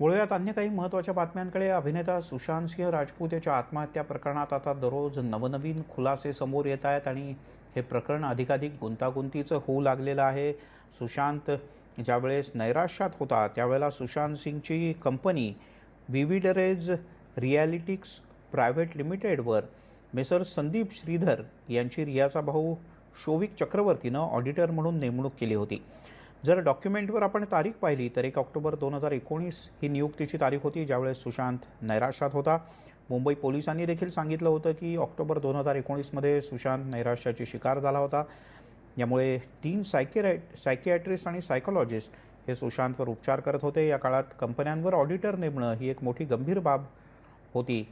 वळूयात अन्य काही महत्त्वाच्या बातम्यांकडे अभिनेता सुशांत सिंह राजपूत याच्या आत्महत्या प्रकरणात आता दररोज नवनवीन खुलासे समोर येत आहेत आणि हे प्रकरण अधिकाधिक गुंतागुंतीचं होऊ लागलेलं आहे. सुशांत ज्यावेळेस नैराश्यात होता त्यावेळेला सुशांत सिंगची कंपनी विविडरेज रिॲलिटिक्स प्रायव्हेट लिमिटेडवर मेसर संदीप श्रीधर यांची रियाचा भाऊ शोविक चक्रवर्तीनं ऑडिटर म्हणून नेमणूक केली होती. जर डॉक्युमेंटवर आपण तारीख पाहिली तर एक ऑक्टोबर दोन हजार एकोणीस ही नियुक्तीची तारीख होती ज्यावेळेस सुशांत नैराश्यात होता. मुंबई पोलिसांनी देखील सांगितलं होतं की ऑक्टोबर दोन हजार एकोणीसमध्ये सुशांत नैराश्याची शिकार झाला होता. यामुळे तीन सायकेराय सायकियाट्रिस्ट आणि सायकोलॉजिस्ट हे सुशांतवर उपचार करत होते. या काळात कंपन्यांवर ऑडिटर नेमणं ही एक मोठी गंभीर बाब होती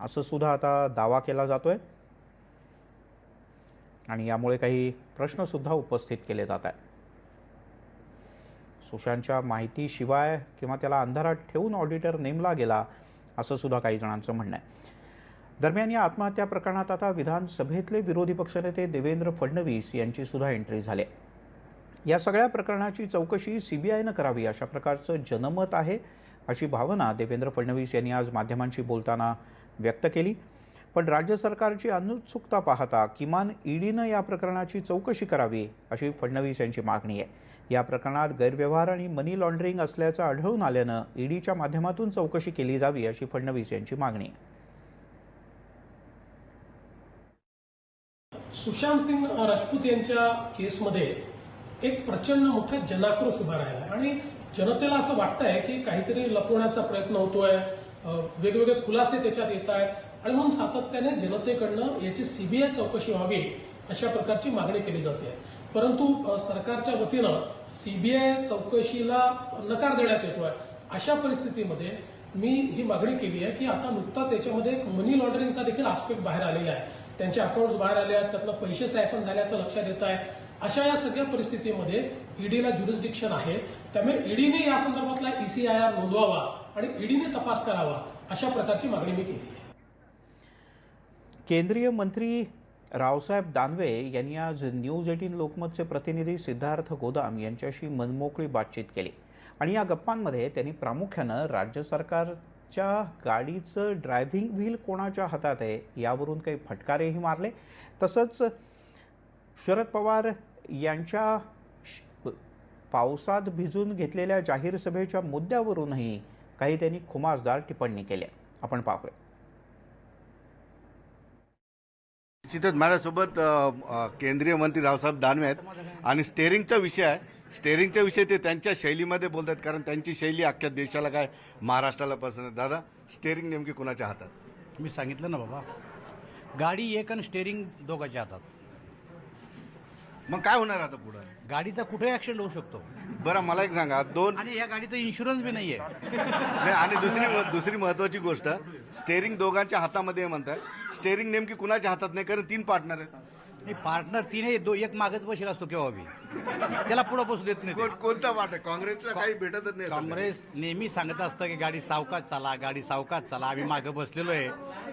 असं सुद्धा आता दावा केला जातो आहे आणि यामुळे काही प्रश्नसुद्धा उपस्थित केले जात आहेत. सुशांतच्या माहितीशिवाय किंवा त्याला अंधारात ठेवून ऑडिटर नेमला गेला असं सुद्धा काही जणांचं म्हणणं आहे. दरम्यान या आत्महत्या प्रकरणात आता विधानसभेतले विरोधी पक्षनेते देवेंद्र फडणवीस यांची सुद्धा एंट्री झाली या सगळ्या प्रकरणाची चौकशी सीबीआयनं करावी अशा प्रकारचं जनमत आहे अशी भावना देवेंद्र फडणवीस यांनी आज माध्यमांशी बोलताना व्यक्त केली. पण राज्य सरकारची अनुत्सुकता पाहता किमान ईडीनं या प्रकरणाची चौकशी करावी अशी फडणवीस यांची मागणी आहे. या प्रकरणात गैरव्यवहार आणि मनी लॉन्ड्रिंग असल्याचं आढळून आल्यानं ईडीच्या माध्यमातून चौकशी केली जावी अशी फडणवीस यांची मागणी. सुशांत सिंग राजपूत यांच्या केसमध्ये एक प्रचंड मोठा जनाक्रोश उभा राहिला आणि जनतेला असं वाटतंय की काहीतरी लपवण्याचा प्रयत्न होतोय. वेगवेगळे खुलासे त्याच्यात येत आहेत. आणि म्हणून सातत्याने जनतेकडनं याची सीबीआय चौकशी व्हावी अशा प्रकारची मागणी केली जाते. परंतु सरकारच्या वतीनं सीबीआय चौकशीला नकार देण्यात येतोय. अशा परिस्थितीमध्ये मी ही मागणी केली आहे की आता नुकताच याच्यामध्ये एक मनी लॉन्ड्रिंगचा देखील आस्पेक्ट बाहेर आलेला आहे. त्यांचे अकाउंट्स बाहेर आले आहेत त्यातनं पैसे सायफन झाल्याचं लक्षात येत आहे. अशा या सगळ्या परिस्थितीमध्ये ईडीला ज्युरिस्डिक्शन आहे. त्यामुळे ईडीने या संदर्भातला ईसीआयआर नोंदवावा आणि ईडीने तपास करावा अशा प्रकारची मागणी मी केली आहे. केंद्रीय मंत्री रावसाहेब दानवे यांनी आज न्यूज एटीन लोकमतचे प्रतिनिधी सिद्धार्थ गोदाम यांच्याशी मनमोकळी बातचीत केली. आणि या गप्पांमध्ये त्यांनी प्रामुख्यानं राज्य सरकारच्या गाडीचं ड्रायव्हिंग व्हील कोणाच्या हातात आहे यावरून काही फटकारेही मारले. तसंच शरद पवार यांच्या श- पावसात भिजून घेतलेल्या जाहीर सभेच्या मुद्द्यावरूनही काही त्यांनी खुमासदार टिप्पणी केल्या. आपण पाहूया. निश्चितच माझ्यासोबत केंद्रीय मंत्री रावसाहेब दानवे आहेत. आणि स्टेअरिंगचा विषय आहे. स्टेअरिंगचा विषय ते त्यांच्या शैलीमध्ये बोलतात कारण त्यांची शैली अख्ख्या देशाला काय महाराष्ट्राला पसंत आहे. दादा स्टेअरिंग नेमकी कुणाच्या हातात? मी सांगितलं ना बाबा. गाडी एक आणि स्टेअरिंग दोघांच्या हातात. मग काय होणार आता पुढं? गाडीचा कुठे ऍक्सिडेंट होऊ शकतो. बरं मला एक सांगा. दोन आणि या गाडीचा इन्शुरन्स बी नाही आहे नाही, आणि दुसरी दुसरी महत्वाची गोष्ट स्टेअरिंग दोघांच्या हातामध्ये आहे म्हणताय. स्टेअरिंग नेमकी कुणाच्या हातात नाही? कारण तीन पार्टनर आहेत. नाही पार्टनर तिने दो एक मागच बसेल असतो केव्हा बी. त्याला पुढं बसू देत नाही ते. कोण- कोणता वाट आहे? काँग्रेसला काही भेटतच नाही काँग्रेस नेहमी सांगत असतं की गाडी सावकाश चाला गाडी सावकाश चाला. आम्ही मागं बसलेलो आहे.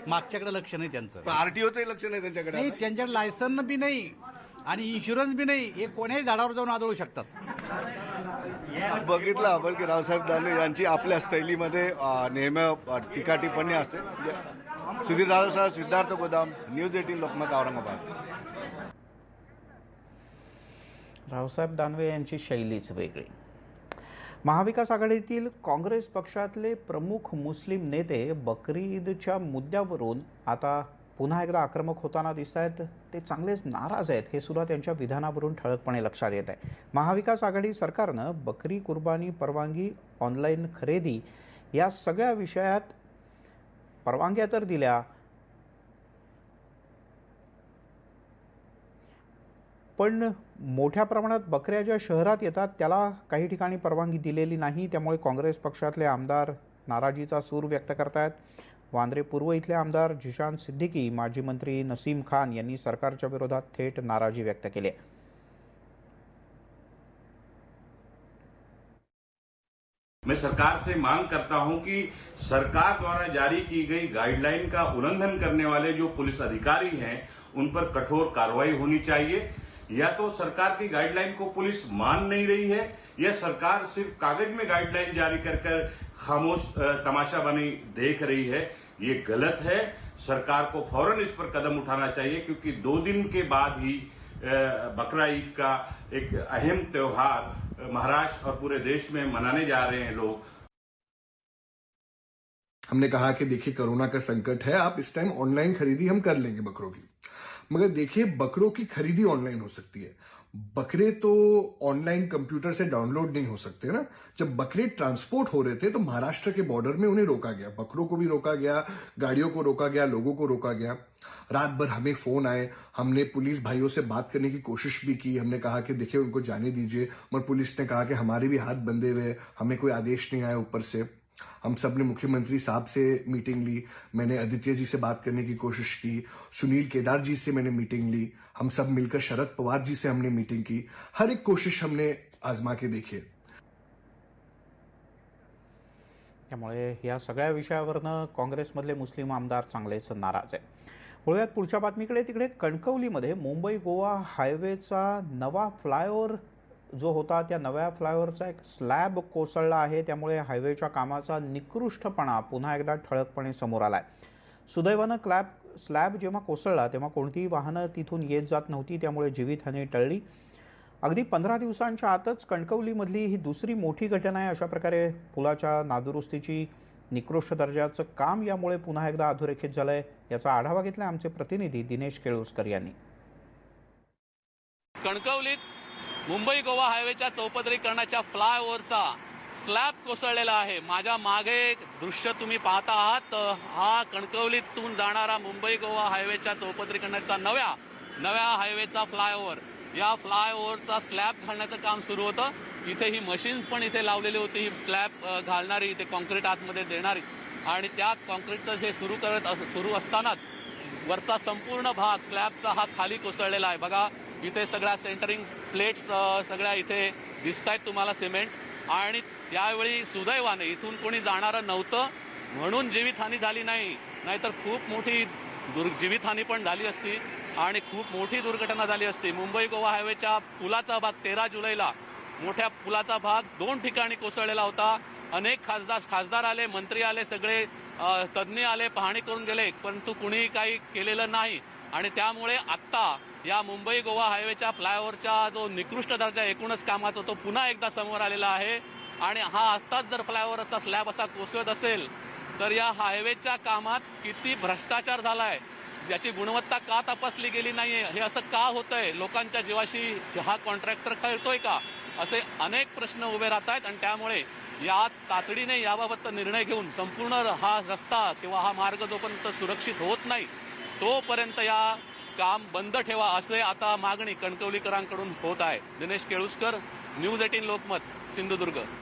मागच्याकडे लक्ष नाही त्यांचं. आरटीओचंही लक्ष नाही त्यांच्याकडे नाही त्यांच्याकडे लायसन बी नाही. आणि इन्शुरन्स बी नाही हे कोण्याही झाडावर जाऊन आदळू शकतात. बघितलं आपण की रावसाहेब दानवे यांची आपल्या शैलीमध्ये नेहमी अ, टीका टिप्पणी असते. जे- सुधीर जाधव सह सिद्धार्थ गोदाम न्यूज एटीन लोकमत औरंगाबाद. रावसाहेब दानवे यांची शैलीच वेगळी. महाविकास आघाडीतील काँग्रेस पक्षातले प्रमुख मुस्लिम नेते बकरी ईदच्या मुद्द्यावरून आता पुन्हा एकदा आक्रमक होताना दिसत आहेत ते चांगलेच नाराज आहेत हे सुद्धा त्यांच्या विधानावरून ठळकपणे लक्षात येत आहे. महाविकास आघाडी सरकारनं बकरी कुर्बानी परवानगी ऑनलाईन खरेदी या सगळ्या विषयात परवानग्या तर दिल्या पण मोठ्या प्रमाणात बकऱ्या ज्या शहरात येतात त्याला काही ठिकाणी परवानगी दिलेली नाही त्यामुळे काँग्रेस पक्षातले आमदार नाराजीचा सूर व्यक्त करतायत. वांद्रे पूर्व इथले आमदार जिशान सिद्दीकी, माजी मंत्री नसीम खान यांनी सरकारच्या विरोधात थेट नाराजी व्यक्त केली आहे. मैं सरकार से मांग करता हूँ कि सरकार द्वारा जारी की गई गाइडलाइन का उल्लंघन करने वाले जो पुलिस अधिकारी हैं, उन पर कठोर कार्रवाई होनी चाहिए। या तो सरकार की गाइडलाइन को पुलिस मान नहीं रही है, या सरकार सिर्फ़ कागज़ में गाइडलाइन जारी कर खामोश तमाशा बनी देख रही है। ये गलत है। सरकार को फ़ौरन इस पर कदम उठाना चाहिए, क्योंकि दो दिन के बाद ही बकरा ईद का एक अहम त्योहार महाराष्ट्र और पूरे देश में मनाने जा रहे हैं लोग। हमने कहा कि देखिए, कोरोना का संकट है, आप इस टाइम ऑनलाइन खरीदी हम कर लेंगे बकरों की। मगर देखिए, बकरों की खरीदी ऑनलाइन हो सकती है। बकरे तो ऑनलाइन कंप्यूटर से डाउनलोड नहीं हो सकते ना। जब बकरे ट्रांसपोर्ट हो रहे थे तो महाराष्ट्र के बॉर्डर में उन्हें रोका गया। बकरों को भी रोका गया, गाड़ियों को रोका गया, लोगों को रोका गया। रात भर हमें फ़ोन आए, हमने पुलिस भाइयों से बात करने की कोशिश भी की। हमने कहा कि, देखिए, उनको जाने दीजिए। मगर पुलिस ने कहा कि, हमारे भी हाथ बंधे हुए हमें कोई आदेश नहीं आया ऊपर से। हम सब ने मुख्यमंत्री साहब से मीटिंग ली। मैंने आदित्य जी से बात करने की कोशिश की। सुनील केदार जी से मैंने मीटिंग ली। हम सब मिलकर शरद पवार जी से हमने मीटिंग की। हर एक कोशिश हमने आजमा के देखी। त्यामुळे या सगळ्या विषयावरनं काँग्रेसमधले मुस्लिम आमदार चांगलेच नाराज आहे वळूयात पुढच्या बातमीकडे. तिकडे कणकवलीमध्ये मुंबई गोवा हायवेचा नवा फ्लायओव्हर जो होता त्या नव्या फ्लायओव्हरचा एक स्लॅब कोसळला आहे त्यामुळे हायवेच्या कामाचा निकृष्टपणा पुन्हा एकदा ठळकपणे समोर आला आहे सुदैवानं क्लॅब स्लॅब जेव्हा कोसळला तेव्हा कोणतीही वाहनं तिथून येत जात नव्हती त्यामुळे जीवितहानी टळली. अगदी पंधरा दिवसांच्या आतच कणकवलीमधली ही दुसरी मोठी घटना आहे अशा प्रकारे पुलाच्या नादुरुस्तीची निकृष्ट दर्जाचं काम यामुळे पुन्हा एकदा अधोरेखित झालंय. याचा आढावा घेतला आमचे प्रतिनिधी दिनेश केळुसकर यांनी. कणकवलीत मुंबई गोवा हायवेच्या चौपदरीकरणाच्या फ्लायओव्हरचा स्लॅब कोसळलेला आहे. माझ्या मागे एक दृश्य तुम्ही पाहता आहात. हा कणकवलीतून जाणारा मुंबई गोवा हायवेच्या चौपदरीकरणाचा नव्या नव्या हायवेचा फ्लायओव्हर. या फ्लायओव्हरचा स्लॅब घालण्याचं काम सुरू होतं. इथे ही मशीन्स पण इथे लावलेली होती. ही स्लॅब घालणारी इथे कॉन्क्रीट आतमध्ये देणारी. आणि त्या कॉन्क्रीटचं हे सुरू करत अस- सुरू असतानाच वरचा संपूर्ण भाग स्लॅबचा हा खाली कोसळलेला आहे. बघा इथे सगळ्या सेंटरिंग प्लेट्स सगळ्या इथे दिसत आहेत तुम्हाला सिमेंट. आणि यावेळी सुदैवाने इथून कोणी जाणारं नव्हतं म्हणून जीवितहानी झाली नाही. नाहीतर खूप मोठी दुर् जीवितहानी पण झाली असती. आणि खूप मोठी दुर्घटना झाली असती. मुंबई गोवा हायवेच्या पुलाचा भाग तेरा जुलैला मोठ्या पुलाचा भाग दोन ठिकाणी कोसळलेला होता. अनेक खासदार खासदार आले मंत्री आले सगळे तज्ज्ञ आले पाहणी करून गेले परंतु कुणीही काही केलेलं नाही. आणि त्यामुळे आत्ता या मुंबई गोवा हायवेच्या फ्लायओव्हरच्या जो निकृष्ट दर्जा एकूणच कामाचा तो पुन्हा एकदा समोर आलेला आहे. आणि हा आत्ताच जर फ्लायओव्हरचा स्लॅब असा कोसळत असेल तर या हायवेच्या कामात किती भ्रष्टाचार झालाय याची गुणवत्ता का तपासली गेली नाहीये हे असं का होतंय लोकांच्या जीवाशी हा कॉन्ट्रॅक्टर खेळतोय का असे अनेक प्रश्न उभे राहत आहेत आणि त्यामुळे या तातडीने याबाबत निर्णय घेऊन संपूर्ण हा रस्ता किंवा हा मार्ग जोपर्यंत सुरक्षित होत नाही तोपर्यंत या काम बंद ठेवा असे आता मागणी कणकवलीकरांकडून होत आहे. Dinesh Keluskar news eighteen Lokmat Sindhudurg.